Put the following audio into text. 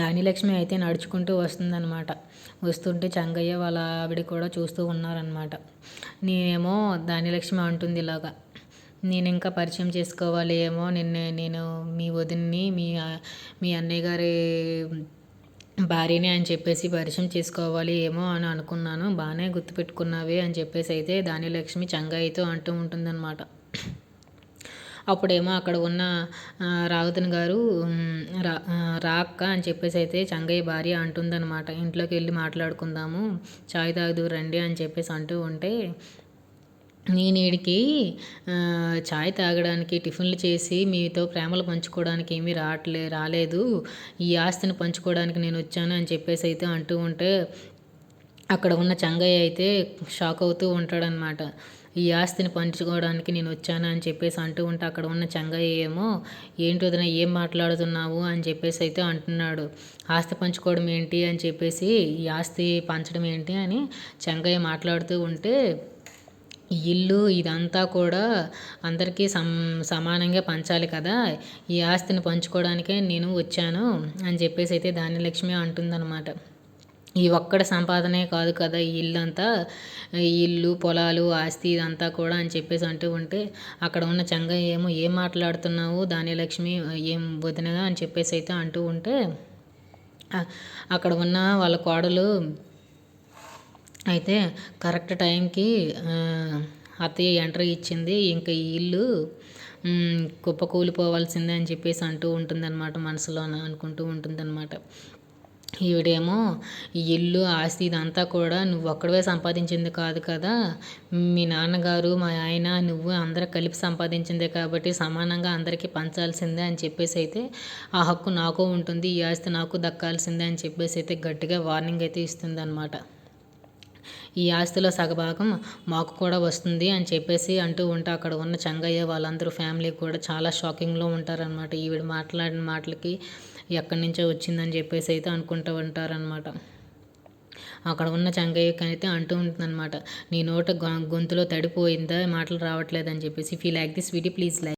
దానిలక్ష్మి అయితే నడుచుకుంటూ వస్తుందన్నమాట. వస్తుంటే చంగయ్య వాళ్ళ ఆవిడ కూడా చూస్తూ ఉన్నారనమాట నేనేమో దానిలక్ష్మి అంటుంది ఇలాగా నేను ఇంకా పరిచయం చేసుకోవాలి ఏమో నిన్న నేను మీ వదిన్ని మీ మీ అన్నయ్య గారి భార్యని అని చెప్పేసి పరిచయం చేసుకోవాలి ఏమో అని అనుకున్నాను. బాగానే గుర్తుపెట్టుకున్నావే అని చెప్పేసి అయితే దానిలక్ష్మి చంగయ్యతో అంటూ ఉంటుందన్నమాట. అప్పుడేమో అక్కడ ఉన్న రావుతన్ గారు రా రాక్క అని చెప్పేసి అయితే చంగయ్య భార్య అంటుందన్నమాట. ఇంట్లోకి వెళ్ళి మాట్లాడుకుందాము చాయ్ తాగుదు రండి అని చెప్పేసి అంటూ ఉంటే నేను ఈడికి చాయ్ తాగడానికి టిఫిన్లు చేసి మీతో ప్రేమలు పంచుకోవడానికి ఏమీ రావట్లే రాలేదు. ఈ ఆస్తిని పంచుకోవడానికి నేను వచ్చాను అని చెప్పేసి అయితే అంటూ ఉంటే అక్కడ ఉన్న చంగయ్య అయితే షాక్ అవుతూ ఉంటాడనమాట. ఈ ఆస్తిని పంచుకోవడానికి నేను వచ్చాను అని చెప్పేసి అంటూ ఉంటే అక్కడ ఉన్న చంగయ్య ఏమో ఏంటి వదిన ఏం మాట్లాడుతున్నావు? అని చెప్పేసి అయితే అంటున్నాడు. ఆస్తి పంచుకోవడం ఏంటి? అని చెప్పేసి ఈ ఆస్తి పంచడం ఏంటి? అని చంగయ్య మాట్లాడుతూ ఉంటే ఇల్లు ఇదంతా కూడా అందరికీ సమ్ సమానంగా పంచాలి కదా. ఈ ఆస్తిని పంచుకోవడానికే నేను వచ్చాను అని చెప్పేసి అయితే ధాన్యలక్ష్మి అంటుందన్నమాట ఈ ఒక్కడ సంపాదనే కాదు కదా ఈ ఇల్లు అంతా ఇల్లు పొలాలు ఆస్తి ఇదంతా కూడా అని చెప్పేసి అంటూ ఉంటే అక్కడ ఉన్న చంగయ్య ఏమో ఏం మాట్లాడుతున్నావు ధాన్యలక్ష్మి ఏం వదినగా అని చెప్పేసి అయితే అంటూ ఉంటే అక్కడ ఉన్న వాళ్ళ కోడలు అయితే కరెక్ట్ టైంకి అత్తయ్య ఎంట్రీ ఇచ్చింది. ఇంకా ఈ ఇల్లు కుప్ప కూలిపోవాల్సిందే అని చెప్పేసి అంటూ ఉంటుందన్నమాట మనసులో అనుకుంటూ ఉంటుందన్నమాట. ఈవిడేమో ఈ ఇల్లు ఆస్తి ఇదంతా కూడా నువ్వు ఒక్కడవే సంపాదించింది కాదు కదా. మీ నాన్నగారు మా ఆయన నువ్వు అందరూ కలిపి సంపాదించిందే కాబట్టి సమానంగా అందరికీ పంచాల్సిందే అని చెప్పేసి అయితే ఆ హక్కు నాకు ఉంటుంది ఈ ఆస్తి నాకు దక్కాల్సిందే అని చెప్పేసి అయితే గట్టిగా వార్నింగ్ అయితే ఇస్తుంది అనమాట ఈ ఆస్తిలో సగభాగం మాకు కూడా వస్తుంది అని చెప్పేసి అంటూ ఉంటే అక్కడ ఉన్న చంగయ్య వాళ్ళందరూ ఫ్యామిలీ కూడా చాలా షాకింగ్లో ఉంటారనమాట ఈవిడ మాట్లాడిన మాటలకి ఎక్కడి నుంచో వచ్చిందని చెప్పేసి అయితే అనుకుంటూ ఉంటారనమాట అక్కడ ఉన్న చంగయ్యకి అయితే అంటూ ఉంటుందన్నమాట నీ నోట గొంతులో తడిపోయిందా? మాటలు రావట్లేదని చెప్పేసి. Fee like this video please like